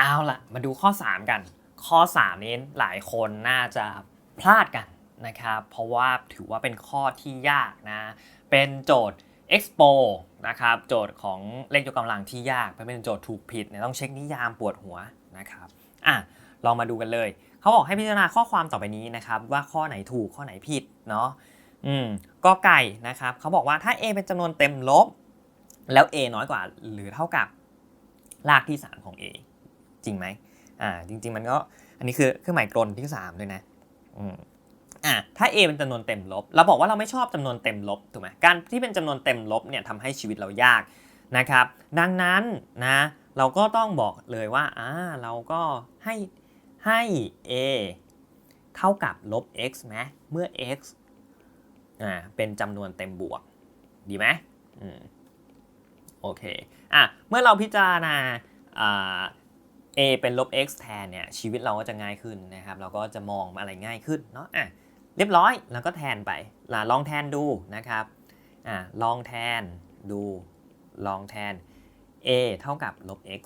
เอาล่ะ มาดูข้อ 3 กัน ข้อ 3 นี้หลายคนน่าจะพลาดกันนะครับ เพราะว่าถือว่าเป็นข้อที่ยากนะ เป็นโจทย์ expo นะครับ โจทย์ของเลขยกกำลังที่ยากเป็นโจทย์ถูกผิดเนี่ยต้องเช็คนิยามปวดหัวนะครับ อะ ลองมาดูกันเลย เขาบอกให้พิจารณาข้อความต่อไปนี้นะครับ ว่าข้อไหนถูกข้อไหนผิดเนาะ อืมก็ไก่นะครับ เขาบอกว่าถ้า a เป็นจำนวนเต็มลบ แล้ว a น้อยกว่าหรือเท่ากับรากที่ 3 ของ a จริงไหมอ่าจริง ๆ มันก็อันนี้คือเครื่องหมายกลที่3ด้วยนะอืมอ่าถ้า a เป็นจำนวนเต็มลบ เราบอกว่าเราไม่ชอบจำนวนเต็มลบถูกไหมการที่เป็นจำนวนเต็มลบเนี่ยทำให้ชีวิตเรายากนะครับ ดังนั้นนะเราก็ต้องบอกเลยว่าอ่าเราก็ให้ให้ a เท่ากับลบ x ไหมเมื่อ x อ่าเป็นจำนวนเต็มบวก ดีไหมอืมโอเคอะเมื่อเราพิจารณาอ่า a เป็นลบ x แทนเนี่ยชีวิตเราก็จะง่ายขึ้นนะครับ เราก็จะมองอะไรง่ายขึ้นเนาะอะเรียบร้อยแล้วก็แทนไปลองแทนดูนะครับอะลองแทนดูลองแทน a เท่ากับลบ x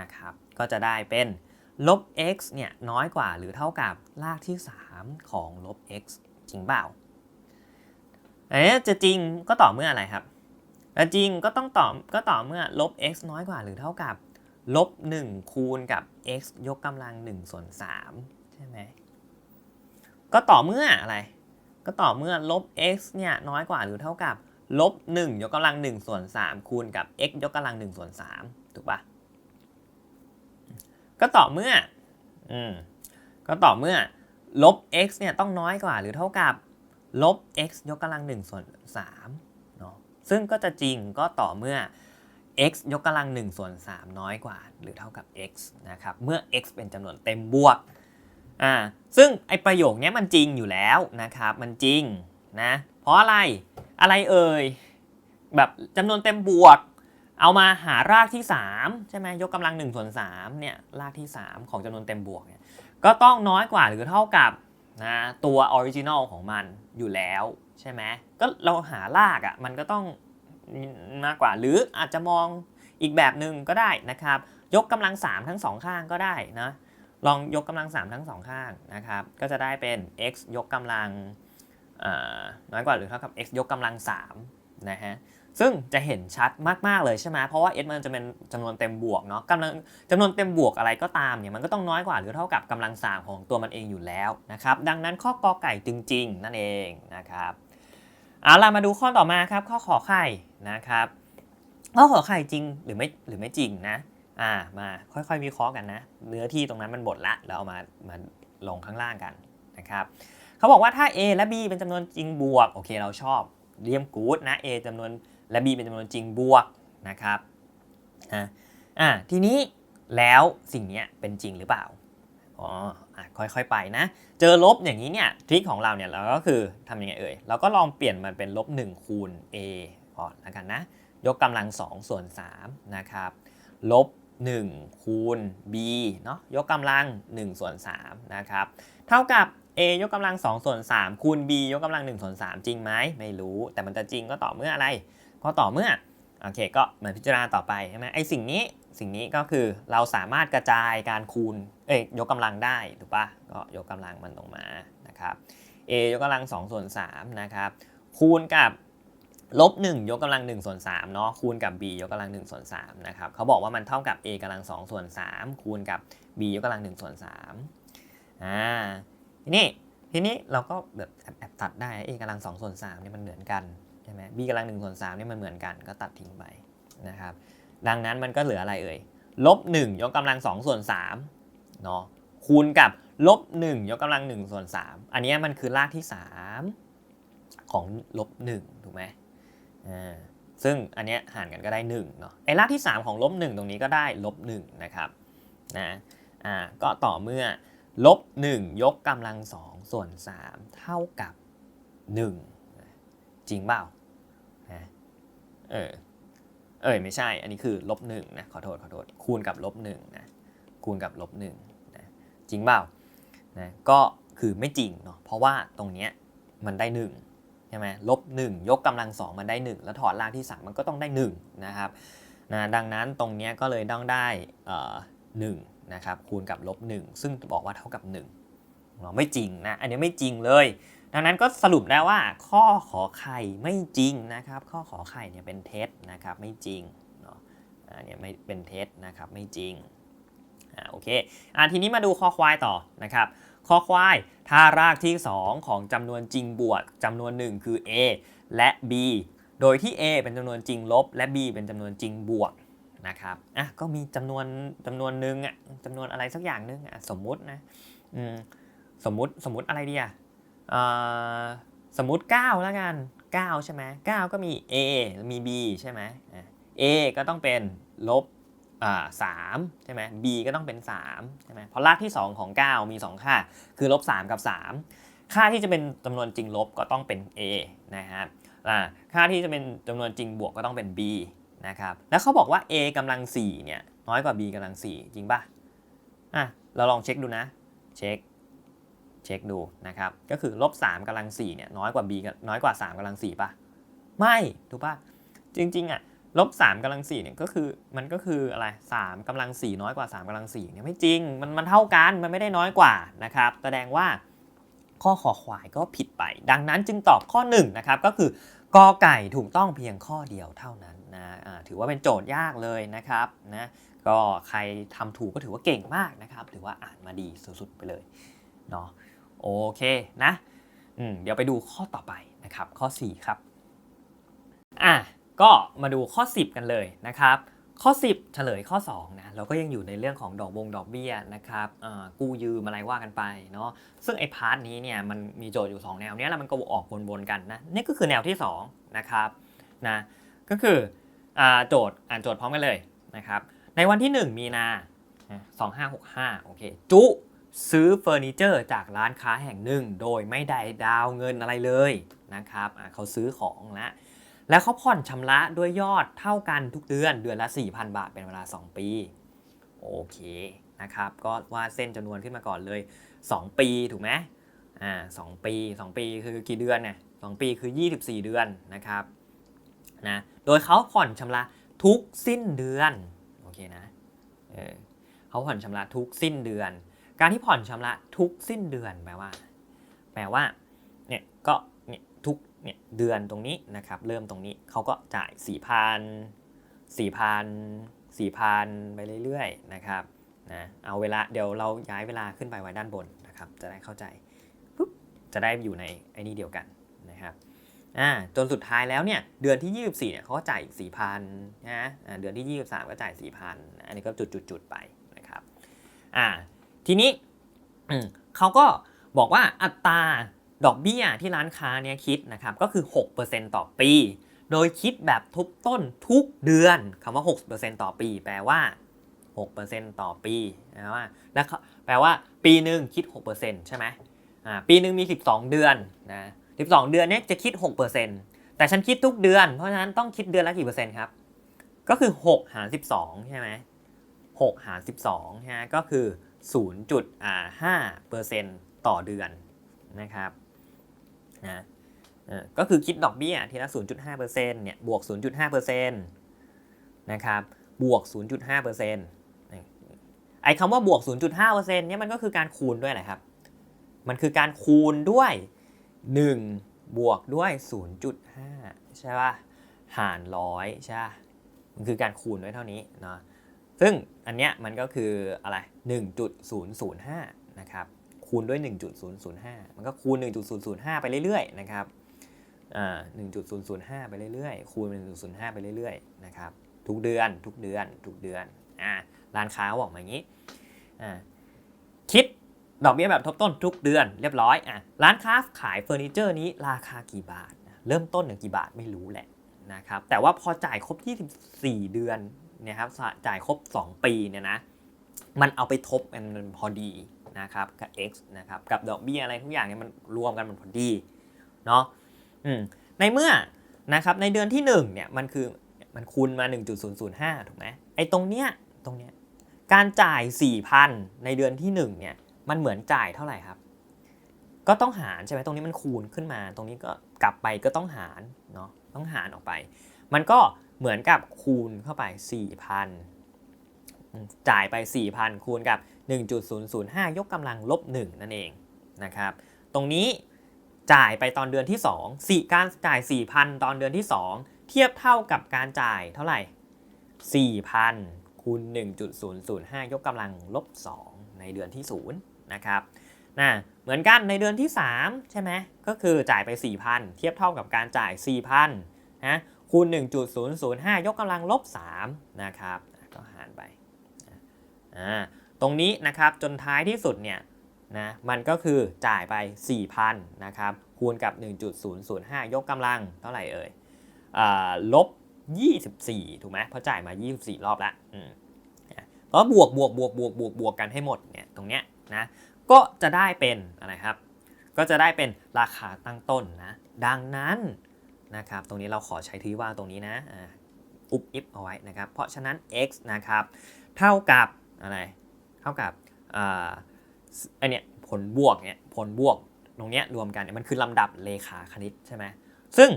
นะครับก็จะได้เป็นลบ x เนี่ยน้อยกว่าหรือเท่ากับรากที่ 3 ของลบ x จริงเปล่าเอ๊ะจะจริงก็ต่อเมื่ออะไรครับจริงก็ต้องต่อก็ต่อเมื่อลบ x น้อยกว่าหรือเท่ากับ ลบ1คูณกับ x ยกกำลัง1ส่วน3ใช่ไหมก็ต่อเมื่ออะไร ก็ต่อเมื่อลบ x เนี่ยน้อยกว่าหรือเท่ากับลบ1ยกกำลัง1ส่วน3คูณกับ x ยกกำลัง1ส่วน3ถูกปะก็ต่อเมื่ออืมก็ต่อเมื่อลบ x เนี่ยต้องน้อยกว่าหรือเท่ากับลบ x ยกกำลัง1ส่วน3เนาะซึ่งก็จะจริงก็ต่อเมื่อ x ยกกำลัง1ส่วน3 น้อยกว่า หรือเท่ากับ x นะครับ เมื่อ x เป็นจำนวนเต็มบวก อ่า ซึ่งไอประโยคนี้มันจริงอยู่แล้วนะครับ มันจริงนะ เพราะอะไร อะไรเอ่ย แบบจำนวนเต็มบวก เอามาหารากที่ 3 ใช่ไหมยกกำลัง1ส่วน3เนี่ย รากที่ 3 ของจำนวนเต็มบวกเนี่ย ก็ต้องน้อยกว่าหรือเท่ากับนะตัวออริจินอลของมันอยู่แล้วใช่ไหมก็เราหารากอะ่ะ มันก็ต้อง มากกว่า หรืออาจจะมองอีกแบบหนึ่งก็ได้นะครับ ยกกำลัง 3 ทั้งสองข้างก็ได้นะลองยกกำลัง 3 ทั้งสองข้างนะครับ ก็จะได้เป็น x ยกกำลังน้อยกว่าหรือเท่ากับ x ยกกำลัง3นะฮะซึ่งจะเห็นชัดมาก ๆ เลยใช่ไหมเพราะว่า s มันจะเป็นจำนวนเต็มบวกเนาะกำลังจำนวนเต็มบวกอะไรก็ตามเนี่ยมันก็ต้องน้อยกว่าหรือเท่ากับกำลังสามของตัวมันเองอยู่แล้วนะครับดังนั้นข้อกอไก่จริง ๆ นั่นเองนะครับเอาล่ะมาดูข้อต่อมาครับข้อขอไข่ นะครับข้อขอไข่จริงหรือไม่หรือไม่จริงนะอ่ามาค่อยๆวิเคราะห์กันนะ เนื้อที่ตรงนั้นมันหมดละเราเอามามาลงข้างล่างกันนะครับเขาบอกว่าถ้า a และ b เป็นจำนวนจริงบวกโอเคเราชอบเรียมกูดนะ a จำนวนและ b เป็นจำนวนจริงบวกนะครับอ่าอ่าทีนี้แล้วสิ่งนี้เป็นจริงหรือเปล่าอ๋ออะค่อยๆไปนะ เจอลบอย่างนี้เนี่ยทริคของเราเนี่ยเราก็คือทำยังไงเอ่ยเราก็ลองเปลี่ยนมันเป็นลบ1คูณ a ก่อนแล้วกันนะ ยกกำลัง2ส่วน3นะครับ ลบ 1 คูณ b เนาะยกกำลัง1ส่วน3นะครับ เท่ากับ a ยกกำลัง2ส่วน3คูณ b ยกกำลัง1ส่วน3จริงไหมไม่รู้ แต่มันจะจริงก็ต่อเมื่ออะไร ก็ต่อเมื่อโอเคก็เหมาพิจารณาต่อไปใช่ไหมไอสิ่งนี้สิ่งนี้ก็คือเราสามารถกระจายการคูณเอ้ยยกกำลังได้ถูกปะก็ยกกำลังมันลงมานะครับ a ยกกำลัง2ส่วน3นะครับคูณกับ ลบ1ยกกำลัง1ส่วน3เนาะคูณกับ b ยกกำลัง1ส่วน3นะครับเขาบอกว่ามันเท่ากับ a กำลัง2ส่วน3คูณกับ b ยกกำลัง1ส่วน3อ่าทีนี้ทีนี้เราก็แบบแอบตัดได้ a กำลัง2ส่วน3เนี่ยมันเหมือนกันใช่ไหม b กำลัง1ส่วน3นี่ยมันเหมือนกันก็ตัดทิ้งไปนะครับดังนั้นมันก็เหลืออะไรเอ่ยลบ1ยกกำลัง2ส่วน3เนาะคูณกับลบ1ยกกำลัง1ส่วน3อันนี้มันคือรากที่ 3 ของลบ1ถูกไหม ซึ่งอันนี้หารกันก็ได้1เนาะไอ้รากที่ 3 ของลบ1ตรงนี้ก็ได้ลบ1นะครับนะอ่าก็ต่อเมื่อลบ1ยกกำลัง2ส่วน 3 เท่ากับ 1 จริงเปล่าเออเอ้ยไม่ใช่อันนี้คือลบหนึ่งนะขอโทษขอโทษคูณกับลบหนึ่งนะคูณกับลบหนึ่งนะจริงเปล่านะก็คือไม่จริงเนาะเพราะว่าตรงเนี้ยมันได้หนึ่ง ช่ไหมลบหนึ่งยกกำลังสองมันได้หนึ่งแล้วถอดรากที่สามมันก็ต้องได้หนึ่งนะครับนะดังนั้นตรงนี้ก็เลยต้องได้หนึ่งนะครับคูณกับลบ1ซึ่งบอกว่าเท่ากับ1เนาไม่จริงนะอันนี้ไม่จริงเลย ดังนั้นก็สรุปได้ว่าข้อขอไข่ไม่จริงนะครับ ข้อขอไข่เนี่ยเป็นเท็จนะครับไม่จริงเนาะอันนี้ไม่เป็นเท็จนะครับไม่จริงอ่าโอเคอ่าทีนี้มาดูข้อควายต่อนะครับ ข้อควาย ถ้ารากที่ 2 ของจำนวนจริงบวกจำนวน 1 คือ a และ b โดยที่ a เป็นจำนวนจริงลบ และ b เป็นจำนวนจริงบวกนะครับอะก็มีจำนวนจำนวนหนึ่งอะจำนวนอะไรสักอย่างหนึงอะสมมุตินะอืมสมมุติสมมุติอะไรดีอะเอ่อสมมุติ 9 แล้วกัน 9 ใช่ไหม9ก็มี a มี b ใช่ไหมอะ a ก็ต้องเป็นลบ อ่า3ใช่ไหม b ก็ต้องเป็น3ใช่ไหมเพราะรากที่ 2 ของ 9 มี 2 ค่า คือลบ3กับ 3 ค่าที่จะเป็นจำนวนจริงลบก็ต้องเป็น a นะครับอ่าค่าที่จะเป็นจำนวนจริงบวกก็ต้องเป็น b นะครับ แล้วเขาบอกว่า a กำลัง4เนี่ยน้อยกว่า b กำลัง4จริงป่ะอะเราลองเช็คดูนะ เช็ค เช็คดูนะครับ ก็คือลบ3กำลัง4เนี่ยน้อยกว่า b กับน้อยกว่า3กำลัง4ป่ะ ไม่ ถูกป่ะ จริงๆอะ ลบ3กำลัง4เนี่ยก็คือมันก็คืออะไร3กำลัง4น้อยกว่า3กำลัง4เนี่ยไม่จริงมันมันเท่ากันมันไม่ได้น้อยกว่านะครับแสดงว่าข้อขอควายก็ผิดไป ดังนั้นจึงตอบข้อ1นะครับก็คือกอไก่ถูกต้องเพียงข้อเดียวเท่านั้นนะถือว่าเป็นโจทย์ยากเลยนะครับนะก็ใครทำถูกก็ถือว่าเก่งมากนะครับถือว่าอ่านมาดีสุดๆไปเลยเนาะโอเคนะเดี๋ยวไปดูข้อต่อไปนะครับข้อ 4 ครับอะ ก็มาดูข้อ 10 กันเลยนะครับข้อ 10 เฉลยข้อ2นะเราก็ยังอยู่ในเรื่องของดอกบงดอกเบี้ยนะครับกู้ยืมอะไรว่ากันไปเนาะซึ่งไอ้พาร์ทนี้เนี่ยมันมีโจทย์อยู่ 2 แนวเนี้ยแล้วมันก็ออกวนๆกันนะนี่ก็คือแนวที่2นะครับนะก็คืออโจทย์อ่านโจทย์พร้อมกันเลยนะครับในวันที่ 1 มีนา2565โอเคจุซื้อเฟอร์นิเจอร์จากร้านค้าแห่งหนึ่ง โดยไม่ได้ดาวเงินอะไรเลยนะครับเขาซื้อของแล้ว แล้วเขาผ่อนชำระด้วยยอดเท่ากันทุกเดือนเดือนละ 4,000 บาทเป็นเวลา 2 ปี โอเคนะครับ ก็วาดเส้นจำนวนขึ้นมาก่อนเลย 2 ปีถูกไหมอ่าสองปี 2 ปีคือกี่เดือนเนี่ยสองปีคือ 24 เดือนนะครับนะโดยเขาผ่อนชำระทุกสิ้นเดือนโอเคนะเออเขาผ่อนชำระทุกสิ้นเดือน การที่ผ่อนชำระทุกสิ้นเดือนแปลว่า แปลว่าเนี่ยก็ เนี่ยเดือนตรงนี้นะครับเริ่มตรงนี้เขาก็จ่าย 4 0 0 0 4 0 0 4,000 ไปเรื่อยๆนะครับนะเอาเวลาเดี๋ยวเราย้ายเวลาขึ้นไปไว้ด้านบนนะครับจะได้เข้าใจปุ๊บจะได้อยู่ในไอ้นี่เดียวกันนะครับอ่าจนสุดท้ายแล้วเนี่ยเดือนที่ 24เนี่ยเขาก็จ่ายอีก4,000นะอ่าเดือนที่ 23 ก็จ่าย 4,000อันนี้ก็จุดๆๆไปนะครับอ่าทีนี้เขาก็บอกว่าอัตรา ดอกเบี้ยที่ร้านค้าเนี่ยคิดนะครับก็คือ 6%ต่อปี โดยคิดแบบทบต้นทุกเดือนคำว่า 6%ต่อปี แปลว่า 6%ต่อปีนะว่าแล้วแปลว่าปีหนึ่งคิด 6%ใช่ไหมอ่าปีหนึ่งมี 12 เดือนนะ12 เดือนเนี้ยจะคิด 6%แต่ฉันคิดทุกเดือน เพราะฉะนั้นต้องคิดเดือนละกี่เปอร์เซ็นต์ครับ ก็คือ 6 หาร 12 ใช่ไหม6หาร 12ใช่ไหมก็คือ0.5%ต่อเดือนนะครับ นะก็คือคิดดอกเบี้ยทีละ 0.5%เนี่ยบวก 0.5%นะครับบวก 0.5%ไอ้คำว่าบวก 0.5%เนี่ยมันก็คือการคูณด้วยแหละครับ มันคือการคูณด้วย 1 บวกด้วย 0.5 ใช่ป่ะ หารร้อยใช่มันคือการคูณด้วยเท่านี้เนาะซึ่งอันเนี้ยมันก็คืออะไร 1.005 นะครับ คูณด้วย 1.005 มันก็คูณ 1.005 ไปเรื่อยๆนะครับอ่า1.005 ไปเรื่อยๆ คูณเป็น1.05 ไปเรื่อยๆนะครับทุกเดือนทุกเดือนทุกเดือนอ่าร้านค้าบอกมาอย่างนี้อ่าคิดดอกเบี้ยแบบทบต้นทุกเดือนเรียบร้อยอะร้านค้าขายเฟอร์นิเจอร์นี้ราคากี่บาท เริ่มต้นเนี่ยกี่บาทไม่รู้แหละนะครับแต่ว่าพอจ่ายครบ 24 เดือนเนี่ยครับจ่ายครบ 2 ปีเนี่ยนะมันเอาไปทบกันมันพอดี นะครับกับ x นะครับกับดอกเบี้ยอะไรทุกอย่างเนี่ยมันรวมกันมันพอดีเนาะในเมื่อนะครับในเดือนที่1เนี่ยมันคือมันคูณมา 1.005 ถูกไหมไอ้ตรงเนี้ยตรงเนี้ยการจ่าย 4,000 ในเดือนที่1เนี่ยมันเหมือนจ่ายเท่าไหร่ครับ ก็ต้องหารใช่ไหมตรงนี้มันคูณขึ้นมา ตรงนี้ก็กลับไปก็ต้องหารเนาะต้องหารออกไป มันก็เหมือนกับคูณเข้าไป 4,000 จ่ายไป 4,000 คูณกับ 1.005 ยกกำลังลบ 1 นั่นเองนะครับ ตรงนี้จ่ายไปตอนเดือนที่2 4การจ่าย 4,000 ตอนเดือนที่ 2 เทียบเท่ากับการจ่ายเท่าไหร่ 4,000คูณ1.005 ยกกำลังลบ 2 ในเดือนที่ 0 นะครับนะเหมือนกันในเดือนที่ 3 ใช่ไหมก็คือจ่ายไป 4,000 เทียบเท่ากับการจ่าย 4,000นะคูณ 1.005 ยกกำลังลบ 3 นะครับ ก็หารไปอ่า ตรงนี้นะครับจนท้ายที่สุดเนี่ยนะมันก็คือจ่ายไป 4,000นะครับคูณกับ 1.005 ยกกำลังเท่าไหร่เอ่ยอ่าลบ 24 ถูกไหมเพราะจ่ายมา 24 รอบแล้วอืมก็บวกบวกบวกบวกบวกบวกกันให้หมดเนี่ยตรงเนี้ยนะก็จะได้เป็นอะไรครับ ก็จะได้เป็นราคาตั้งต้นนะดังนั้นนะครับตรงนี้เราขอใช้ที่ว่างตรงนี้นะอุบอิบเอาไว้นะครับ เพราะฉะนั้น x นะครับเท่ากับอะไร ท่ากับอ่าไอเนี่ยผลบวกเนี่ยผลบวกตรงเนี้ยรวมกันเนี่ยมันคือลำดับเลขาคณิตใช่ไหมซึ่ง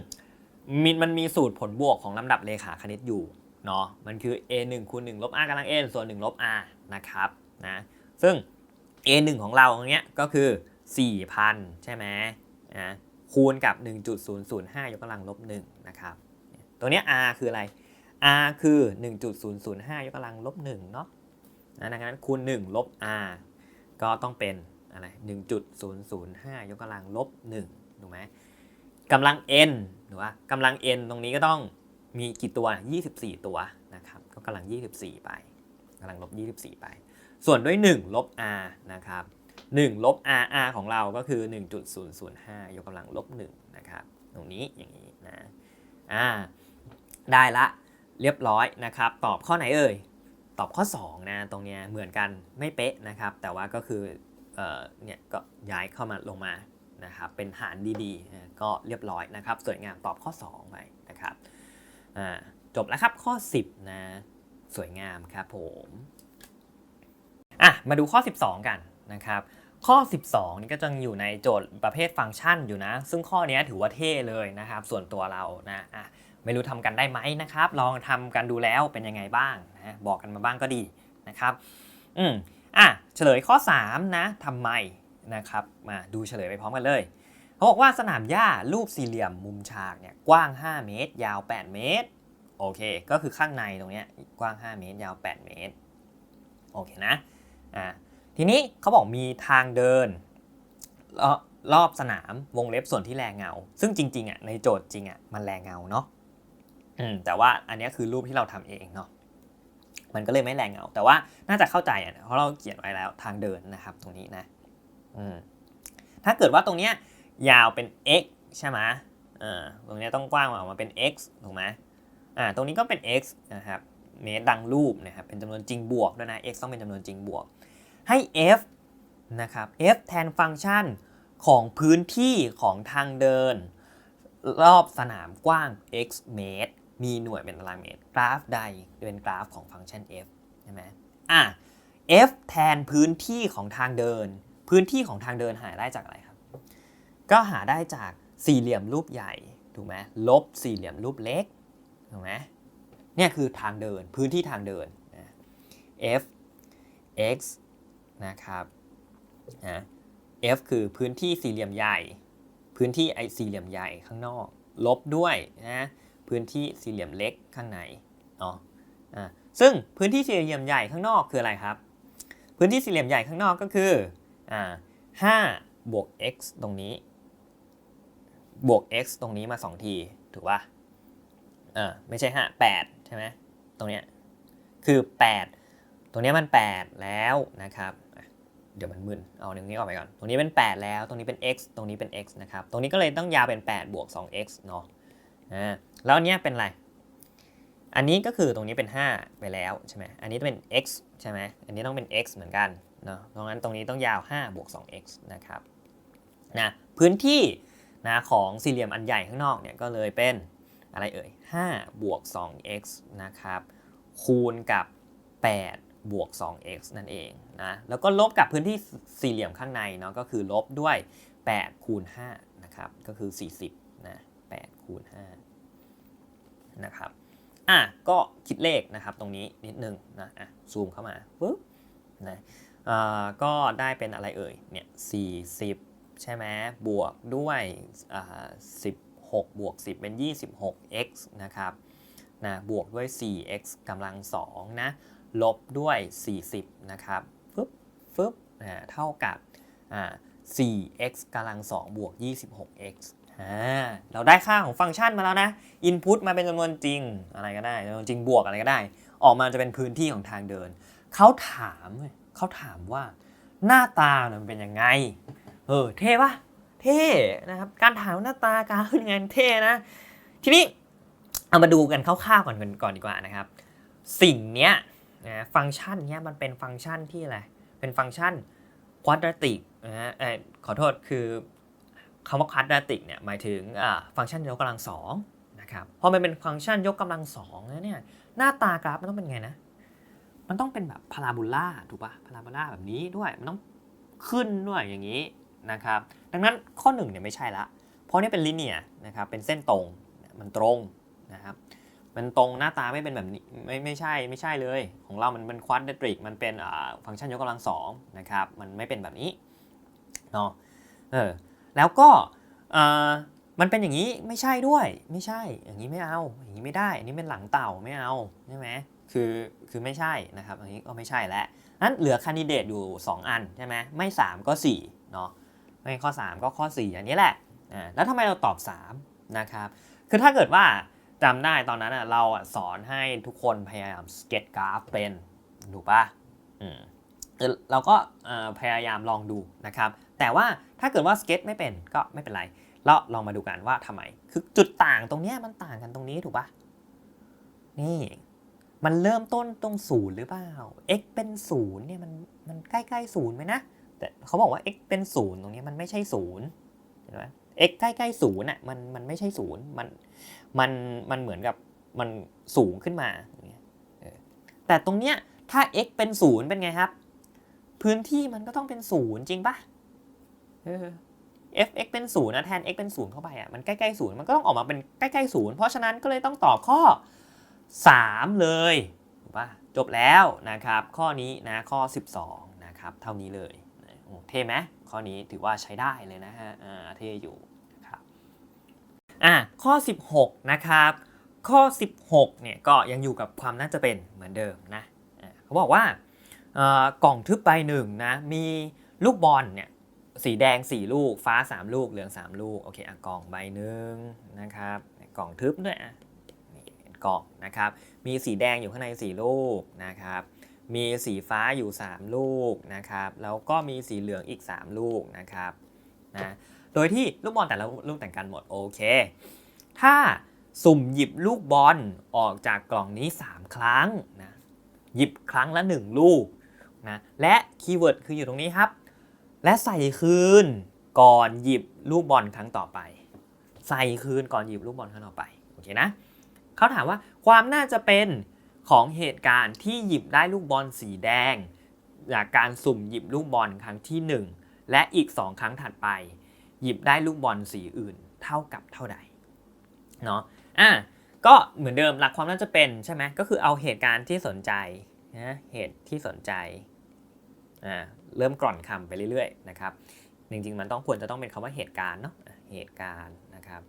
มีมันมีสูตรผลบวกของลำดับเลขาคณิตอยู่เนาะมันคือ a 1คูณ1ลบ r กำลัง n ส่วน1ลบ r นะครับนะซึ่ง a 1ของเราตรงเนี้ยก็คือ 4,000 ใช่ไหมนะคูณกับ 1.005 ยกกำลังลบ1นะครับตัวเนี้ย r คืออะไร r คือ 1.005 ยกกำลังลบ1เนาะ นะดังนั้นคูณ1ลบ r ก็ต้องเป็นอะไร1.005 ยกกำลังลบ1ถูกไหมกำลัง n หรือว่ากำลัง n ตรงนี้ก็ต้องมีกี่ตัว 24 ตัวนะครับก็กำลัง 24 ไปกำลังลบ 24 ไป ส่วนด้วย 1 ลบ r นะครับ1ลบ r r ของเราก็คือ 1.005 ยกกำลังลบ1นะครับตรงนี้อย่างนี้นะอ่าได้ละเรียบร้อยนะครับ ตอบข้อไหนเอ่ย ตอบข้อ2นะตรงเนี้ยเหมือนกันไม่เป๊ะนะครับ แต่ว่าก็คือเออเนี่ยก็ย้ายเข้ามาลงมานะครับเป็นหารดีๆ ก็เรียบร้อยนะครับ สวยงามตอบข้อ 2 ไปนะครับจบแล้วครับข้อ 10นะสวยงามครับผมอะมาดูข้อ 12 กันนะครับข้อ 12 นี่ก็จะอยู่ในโจทย์ประเภทฟังก์ชันอยู่นะ ซึ่งข้อนี้ถือว่าเท่เลยนะครับ ส่วนตัวเรานะอะ ไม่รู้ทำกันได้ไหมนะครับ ลองทำกันดูแล้วเป็นยังไงบ้างนะบอกกันมาบ้างก็ดีนะครับ อืมอะเฉลยข้อ 3 นะทำไมนะครับ มาดูเฉลยไปพร้อมกันเลยเขาบอกว่าสนามหญ้ารูปสี่เหลี่ยมมุมฉากเนี่ยกว้าง 5 เมตร ยาว 8 เมตร โอเค ก็คือข้างในตรงเนี้ยกว้าง 5 เมตร ยาว 8 เมตร โอเคนะ อ่า ทีนี้เขาบอกมีทางเดินรอบสนามวงเล็บส่วนที่แรงเงา ซึ่งจริงๆอะในโจทย์จริงอะมันแรงเงาเนาะ แต่ว่าอันนี้คือรูปที่เราทำเองเนาะมันก็เลยไม่แรงเงา แต่ว่าน่าจะเข้าใจอะเพราะเราเขียนไว้แล้วทางเดินนะครับ ตรงนี้นะอืมถ้าเกิดว่าตรงเนี้ยยาวเป็น x ใช่ไหมอ่าตรงเนี้ยต้องกว้างออกมาเป็น x ถูกไหมอ่าตรงนี้ก็เป็น x นะครับเมตรดังรูปนะครับเป็นจำนวนจริงบวกด้วยนะ x ต้องเป็นจำนวนจริงบวก ให้ f นะครับ f แทนฟังก์ชันของพื้นที่ของทางเดิน รอบสนามกว้าง x เมตร มีหน่วยเป็นตารางเมตร กราฟใดเป็นกราฟของฟังก์ชัน f ใช่ไหมอะ f แทนพื้นที่ของทางเดิน พื้นที่ของทางเดินหาได้จากอะไรครับ ก็หาได้จากสี่เหลี่ยมรูปใหญ่ถูกไหมลบสี่เหลี่ยมรูปเล็กถูกไหมเนี่ยคือทางเดินพื้นที่ทางเดินนะ f x นะครับนะ F คือพื้นที่สี่เหลี่ยมใหญ่ พื้นที่ไอสี่เหลี่ยมใหญ่ข้างนอก ลบด้วยนะ พื้นที่สี่เหลี่ยมเล็กข้างในเนาะอ่าซึ่งพื้นที่สี่เหลี่ยมใหญ่ข้างนอกคืออะไรครับ พื้นที่สี่เหลี่ยมใหญ่ข้างนอกก็คืออ่าห้าบวก x ตรงนี้ บวก x ตรงนี้มา 2 ที ถูกป่ะอ่าไม่ใช่ห้าแปดใช่ไหมตรงเนี้ยคือ 8 ตรงนี้มัน 8 แล้วนะครับ เดี๋ยวมันมึน เอาตรงนี้ออกไปก่อน ตรงนี้เป็น 8 แล้ว ตรงนี้เป็น x ตรงนี้เป็น x นะครับ ตรงนี้ก็เลยต้องยาวเป็น 8 บวก 2x เนาะ อ่า แล้วอันนี้เป็นอะไร อันนี้ก็คือตรงนี้เป็น 5 ไปแล้วใช่ไหมอันนี้ต้องเป็น x ใช่ไหมอันนี้ต้องเป็น x เหมือนกันเนาะดังนั้นตรงนี้ต้องยาว5บวก 2x นะครับนะพื้นที่นะของสี่เหลี่ยมอันใหญ่ข้างนอกเนี่ยก็เลยเป็นอะไรเอ่ย5บวก 2x นะครับคูณกับ 8 บวก 2x นั่นเองนะแล้วก็ลบกับพื้นที่สี่เหลี่ยมข้างในเนาะก็คือลบด้วย 8 คูณ5นะครับก็คือ 40นะ8คูณ5 นะครับอะก็คิดเลขนะครับตรงนี้นิดนึงนะอะซูมเข้ามาปึ๊บนะอ่าก็ได้เป็นอะไรเอ่ยเนี่ย40ใช่ไหมบวกด้วยอ่า16บวก10เป็น 26x นะครับนะบวกด้วย 4x กำลัง2นะลบด้วย 40 นะครับฟึบฟึบอ่าเท่ากับอ่า 4x กำลัง2บวก 26x อ่า เราได้ค่าของฟังก์ชันมาแล้วนะ input มาเป็นจำนวนจริงอะไรก็ได้จำนวนจริงบวกอะไรก็ได้ ออกมาจะเป็นพื้นที่ของทางเดิน เขาถามเว้ยเขาถามว่าหน้าตามันเป็นยังไง เออเท่ปะเท่นะครับการถามหน้าตาการขึ้นงไงเท่นะ ทีนี้เอามาดูกันคร่าวๆก่อนก่อนดีกว่านะครับ สิ่งเนี้ยนะฟังก์ชันเนี้ยมันเป็นฟังก์ชันที่อะไรเป็นฟังก์ชัน quadratic นะฮะขอโทษคือ คำว่า quadratic เนี่ยหมายถึงฟังก์ชันยกกำลังสองนะครับพอมันเป็นฟังก์ชันยกกำลังสองแล้วเนี่ยหน้าตากราฟมันต้องเป็นไงนะ มันต้องเป็นแบบพาราโบลาถูกปะพาราโบลาแบบนี้ด้วยมันต้องขึ้นด้วยอย่างนี้นะครับดังนั้นข้อหนึ่งเนี่ยไม่ใช่ละ เพราะนี่เป็นลิเนียนะครับเป็นเส้นตรงมันตรงนะครับมันตรงหน้าตาไม่เป็นแบบนี้ไม่ไม่ใช่ไม่ใช่เลย ของเรามันเป็นควอดเดตริกมันเป็นฟังก์ชันยกกำลังสองนะครับมันไม่เป็นแบบนี้เนาะเออ แล้วก็มันเป็นอย่างนี้ไม่ใช่ด้วยไม่ใช่ อย่างนี้ไม่เอา อย่างนี้ไม่ได้ อันนี้เป็นหลังเต่าไม่เอาใช่ไหมคือคือไม่ใช่นะครับอันนี้ก็ไม่ใช่แล้วนั้นเหลือคันดิเดตอยู่ 2 อันใช่ไหมไม่ 3 ก็4เนาะไม่ข้อ 3 ก็ข้อ 4 อันนี้แหละอ่าแล้วทำไมเราตอบ 3 นะครับ คือถ้าเกิดว่าจำได้ตอนนั้นอะเราสอนให้ทุกคนพยายามสเก็ตกราฟเป็นถูกปะอืมเออเราก็พยายามลองดูนะครับ แต่ว่าถ้าเกิดว่าสเก็ตไม่เป็นก็ไม่เป็นไรเราลองมาดูกันว่าทำไม คือจุดต่างตรงนี้มันต่างกันตรงนี้ถูกปะนี่ มันเริ่มต้นตรงศูนย์หรือเปล่า x เป็นศูนย์เนี่ยมันมันใกล้ๆศูนย์ไหมนะ แต่เขาบอกว่า x เป็นศูนย์ตรงนี้มันไม่ใช่ศูนย์เห็นไหม x ใกล้ๆศูนย์อะมันมันไม่ใช่ศูนย์มันมันมันเหมือนกับมันสูงขึ้นมาอย่างเงี้ยแต่ตรงเนี้ยถ้า x เป็นศูนย์เป็นไงครับ พื้นที่มันก็ต้องเป็นศูนย์จริงปะ เออ f x เป็นศูนย์นะแทน x เป็นศูนย์เข้าไปอะมันใกล้ๆศูนย์มันก็ต้องออกมาเป็นใกล้ๆศูนย์เพราะฉะนั้นก็เลยต้องตอบข้อ 3 เลยถูกปะจบแล้วนะครับ ข้อนี้นะข้อ 12นะครับเท่านี้เลยโอเท่ไหมข้อนี้ถือว่าใช้ได้เลยนะฮะอ่าเท่อยู่นะครับอะข้อ 16 นะครับ ข้อ 16เนี่ยก็ยังอยู่กับความน่าจะเป็นเหมือนเดิมนะะเขาบอกว่าอ่อกล่องทึบใบหนึ่งนะมีลูกบอลเนี่ย สีแดง 4 ลูก ฟ้า 3 ลูก เหลือง 3 ลูก โอเคอะกล่องใบหนึ่งนะครับ กล่องทึบด้วยอะนี่กล่องนะครับ มีสีแดงอยู่ข้างใน 4 ลูกนะครับ มีสีฟ้าอยู่ 3 ลูกนะครับ แล้วก็มีสีเหลืองอีก 3 ลูกนะครับนะ โดยที่ลูกบอลแต่ละลูกแต่งกันหมดโอเค ถ้าสุ่มหยิบลูกบอลออกจากกล่องนี้ 3 ครั้งนะ หยิบครั้งละ 1 ลูกนะ และคีย์เวิร์ดคืออยู่ตรงนี้ครับ และใส่คืนก่อนหยิบลูกบอลครั้งต่อไป ใส่คืนก่อนหยิบลูกบอลครั้งต่อไปโอเคนะเขาถามว่าความน่าจะเป็นของเหตุการณ์ที่หยิบได้ลูกบอลสีแดง จากการสุ่มหยิบลูกบอลครั้งที่ 1 และอีก 2 ครั้งถัดไป หยิบได้ลูกบอลสีอื่นเท่ากับเท่าใดเนาะอะก็เหมือนเดิมหลักความน่าจะเป็นใช่ไหมก็คือเอาเหตุการณ์ที่สนใจนะเหตุที่สนใจ อ่าเริ่มกร่อนคำไปเรื่อยๆนะครับจริงๆมันต้องควรจะต้องเป็นคำว่าเหตุการณ์เนาะเหตุการณ์นะครับ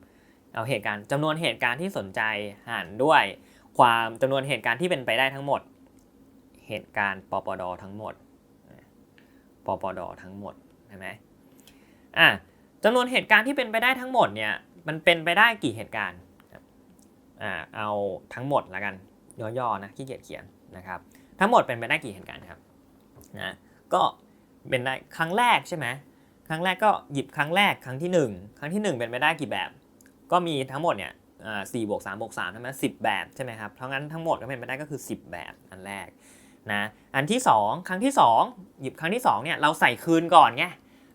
เอาเหตุการณ์จำนวนเหตุการณ์ที่สนใจหารด้วย ความจำนวนเหตุการณ์ที่เป็นไปได้ทั้งหมด เหตุการณ์ปปดทั้งหมดปปดทั้งหมดใช่ไหมอะจำนวนเหตุการณ์ที่เป็นไปได้ทั้งหมดเนี่ยมันเป็นไปได้กี่เหตุการณ์อ่าเอาทั้งหมดละกันย่อๆนะขี้เกียจเขียนนะครับ ทั้งหมดเป็นไปได้กี่เหตุการณ์ครับนะ ก็เป็นได้ครั้งแรกใช่ไหมครั้งแรกก็หยิบครั้งแรกครั้งที่หนึ่งครั้งที่หนึ่งเป็นไปได้กี่แบบ ก็มีทั้งหมดเนี่ยสี่บวกสามบวกสามใช่ไหมสิบแบบใช่ไหมครับเพราะงั้นทั้งหมดก็เป็นไปได้ก็คือ 10 แบบอันแรกนะอันที่ 2 ครั้งที่ 2 หยิบครั้งที่2เนี่ยเราใส่คืนก่อนไง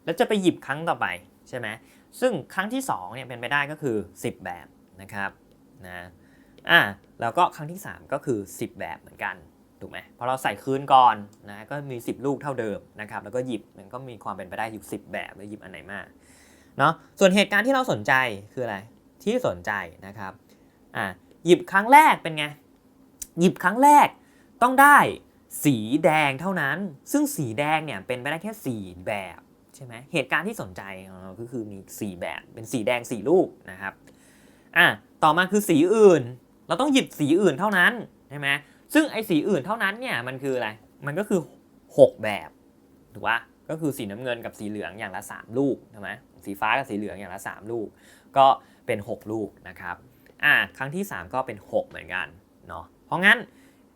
แล้วจะไปหยิบครั้งต่อไปใช่ไหมซึ่งครั้งที่2เนี่ยเป็นไปได้ก็คือ 10 แบบนะครับนะอะแล้วก็ครั้งที่ 3 ก็คือ 10 แบบเหมือนกัน ถูกไหมพราะเราใส่คืนก่อนนะก็มี 10 ลูกเท่าเดิมนะครับแล้วก็หยิบมันก็มีความเป็นไปได้อยู่ 10 แบบแล้วหยิบอันไหนมาเนาะส่วนเหตุการณ์ที่เราสนใจคืออะไรที่สนใจนะครับอะหยิบครั้งแรกเป็นไงหยิบครั้งแรกต้องได้สีแดงเท่านั้น ซึ่งสีแดงเนี่ยเป็นไปได้แค่ 4 แบบใช่ไหมเหตุการณ์ที่สนใจของเราก็คือมี 4 แบบเป็นสีแดง 4 ลูกนะครับอะต่อมาคือสีอื่น เราต้องหยิบสีอื่นเท่านั้นใช่ไหม ซึ่งไอ้สีอื่นเท่านั้นเนี่ยมันคืออะไร มันก็คือ 6 แบบถูกปะก็คือสีน้ำเงินกับสีเหลืองอย่างละ 3 ลูกใช่ไหมสีฟ้ากับสีเหลืองอย่างละ 3 ลูก ก็เป็น 6 ลูกนะครับอะครั้งที่ 3 ก็เป็น 6 เหมือนกันเนาะเพราะงั้น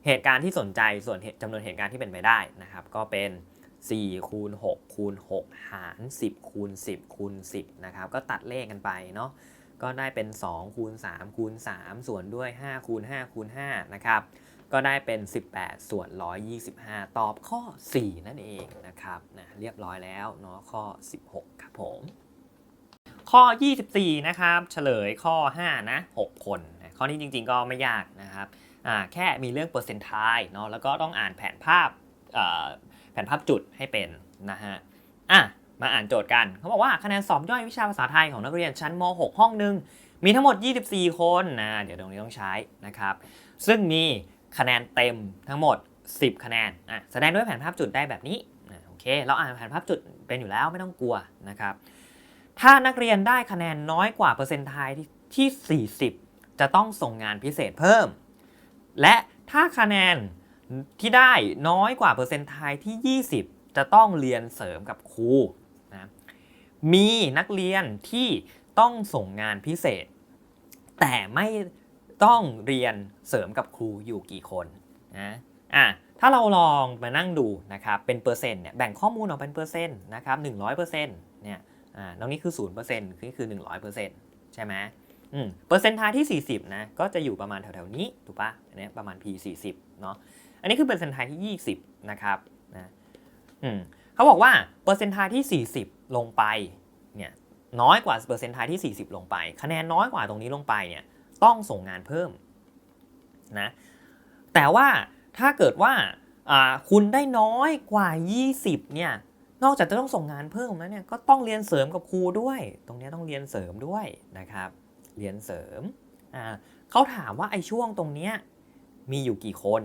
เหตุการณ์ที่สนใจส่วนจำนวนเหตุการณ์ที่เป็นไปได้นะครับ ก็เป็น4คูณ6คูณ6หาร 10คูณ10คูณ10นะครับก็ตัดเลขกันไปเนาะก็ได้เป็น2คูณ3คูณ3ส่วนด้วย5คูณ5คูณ5นะครับ ก็ได้เป็น 18 ส่วน 125 ตอบข้อ 4 นั่นเองนะครับนะเรียบร้อยแล้วเนาะข้อ 16 ครับผม ข้อ 24 นะครับเฉลยข้อ 5 นะ 6 คนนะข้อนี้จริงๆก็ไม่ยากนะครับอ่าแค่มีเรื่องเปอร์เซนต์ไทเนาะแล้วก็ต้องอ่านแผนภาพอ่อแผนภาพจุดให้เป็นนะฮะอะมาอ่านโจทย์กัน เขาบอกว่าคะแนนสอบย่อยวิชาภาษาไทยของนักเรียนชั้นม .6 ห้องหนึ่งมีทั้งหมด 24 คนนะเดี๋ยวตรงนี้ต้องใช้นะครับ ซึ่งมี คะแนนเต็มทั้งหมด 10 คะแนนอะแสดงด้วยแผนภาพจุดได้แบบนี้โอเค เราอ่านแผนภาพจุดเป็นอยู่แล้วไม่ต้องกลัวนะครับ ถ้านักเรียนได้คะแนนน้อยกว่าเปอร์เซ็นต์ไทยที่ 40 จะต้องส่งงานพิเศษเพิ่ม และถ้าคะแนนที่ได้น้อยกว่าเปอร์เซ็นต์ไทยที่ 20 จะต้องเรียนเสริมกับครูนะมีนักเรียนที่ต้องส่งงานพิเศษ แต่ไม่ ต้องเรียนเสริมกับครูอยู่กี่คนนะอะถ้าเราลองมานั่งดูนะครับเป็นเปอร์เซ็นต์เนี่ยแบ่งข้อมูลออกเป็นเปอร์เซ็นต์นะครับ100%เปอร์เซ็นี่ยอ่าตรงนี้คือ0%นี่คือ100%ใช่ไหมอืมเปอร์เซ็นต์ทายที่ 40นะก็จะอยู่ประมาณแถวๆนี้ถูกปะอันนี้ประมาณ p 40เนาะอันนี้คือเปอร์เซ็นต์ทายที่ 20นะครับนะอืมเขาบอกว่าเปอร์เซ็นต์ทายที่ 40 ลงไปเนี่ยน้อยกว่าเปอร์เซ็นต์ทายที่ 40 ลงไป คะแนนน้อยกว่าตรงนี้ลงไปเนี่ย ต้องส่งงานเพิ่มนะ แต่ว่าถ้าเกิดว่าคุณได้น้อยกว่า 20 เนี่ย นอกจากจะต้องส่งงานเพิ่มแล้วเนี่ย ก็ต้องเรียนเสริมกับครูด้วย ตรงนี้ต้องเรียนเสริมด้วยนะครับ เรียนเสริม เขาถามว่าไอ้ช่วงตรงนี้มีอยู่กี่คน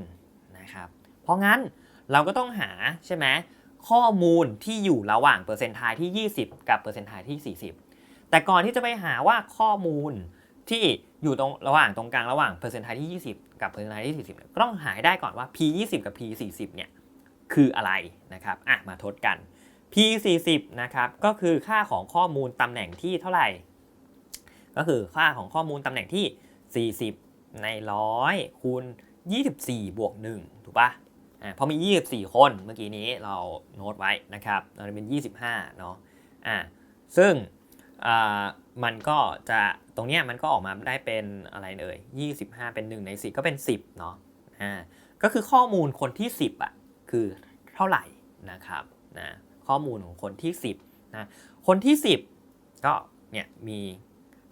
นะครับ เพราะงั้นเราก็ต้องหาใช่ไหมข้อมูลที่อยู่ระหว่างเปอร์เซ็นต์ทายที่ 20 กับเปอร์เซ็นต์ทายที่ 40 แต่ก่อนที่จะไปหาว่าข้อมูล ที่อยู่ตรงระหว่างตรงกลางระหว่างเปอร์เซ็นต์ทยที่ 20 กับเปอร์เซ็นต์ทยที่ 40เนี่ยก็ต้องหาให้ได้ก่อนว่า p 20กับ p 40เนี่ยคืออะไรนะครับอะมาทดกัน p 40นะครับก็คือค่าของข้อมูลตำแหน่งที่เท่าไหร่ ก็คือค่าของข้อมูลตำแหน่งที่ 40 ในร้อยคูณ 24 บวก 1 ถูกปะอ่าพอมี 24 คนเมื่อกี้นี้เราโน้ตไว้นะครับเราจะเป็น 25 เนาะอ่าซึ่งอ่ามันก็จะ ตรงเนี้ยมันก็ออกมาได้เป็นอะไรเอ่ย25 เป็น1ใน4ก็เป็น 10เนาะอ่าก็คือข้อมูลคนที่ 10อะคือเท่าไหร่นะครับนะข้อมูลของคนที่ 10นะคนที่ 10 ก็เนี่ยมี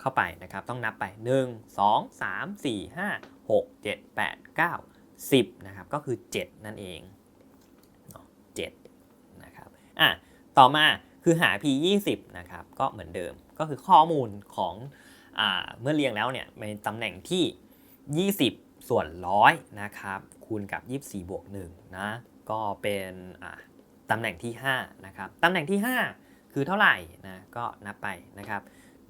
เข้าไปนะครับต้องนับไป 1 2 3 4 5 6 7 8 9 10นะครับก็คือ 7 นั่นเองเนาะ7นะครับอะต่อมาคือหา p 20นะครับก็เหมือนเดิมก็คือข้อมูลของ เมื่อเรียงแล้วเนี่ยในตำแหน่งที่ 20 ส่วนร้อยนะครับคูณกับ 24 บวก1นะก็เป็นตำแหน่งที่5นะครับตำแหน่งที่ 5 คือเท่าไหร่นะก็นับไปนะครับ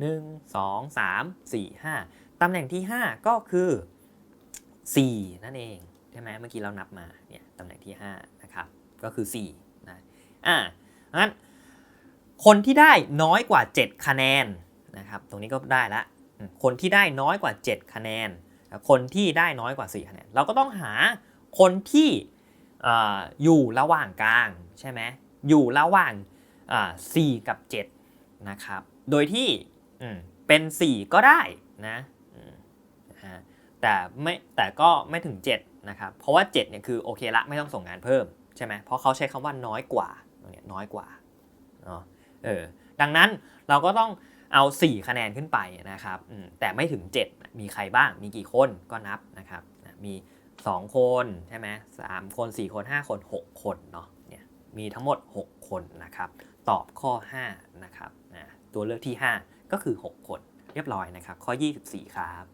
1 2 3 4 5 ตำแหน่งที่ 5 ก็คือ 4 นั่นเองใช่ไหมเมื่อกี้เรานับมาเนี่ยตำแหน่งที่5นะครับก็คือ4นะอ่างั้นคนที่ได้น้อยกว่า 7 คะแนน นะครับ ตรงนี้ก็ได้ละ คนที่ได้น้อยกว่า 7 คะแนน คนที่ได้น้อยกว่า 4 คะแนน เราก็ต้องหาคนที่ออยู่ระหว่างกลางใช่ไหมอยู่ระหว่างอ่า4กับ7นะครับ โดยที่เป็น 4 ก็ได้นะแต่ไม่แต่ก็ไม่ถึง 7 นะครับ เพราะว่า 7เนี่ยคือโอเคละไม่ต้องส่งงานเพิ่มใช่ไหมเพราะเขาใช้คำว่าน้อยกว่าเนี้ยน้อยกว่าเนาะเออดังนั้นเราก็ต้อง เอา 4 คะแนนขึ้นไปนะครับแต่ไม่ถึง 7 มีใครบ้าง มีกี่คนก็นับนะครับมี 2 คนใช่ไหมสามคน 4 คน 5 คน 6 คนเนาะเนี่ยมีทั้งหมด 6 คนนะครับตอบข้อ 5 นะครับตัวเลือกที่ 5 ก็คือ 6 คนเรียบร้อยนะครับ ข้อ 24 ครับ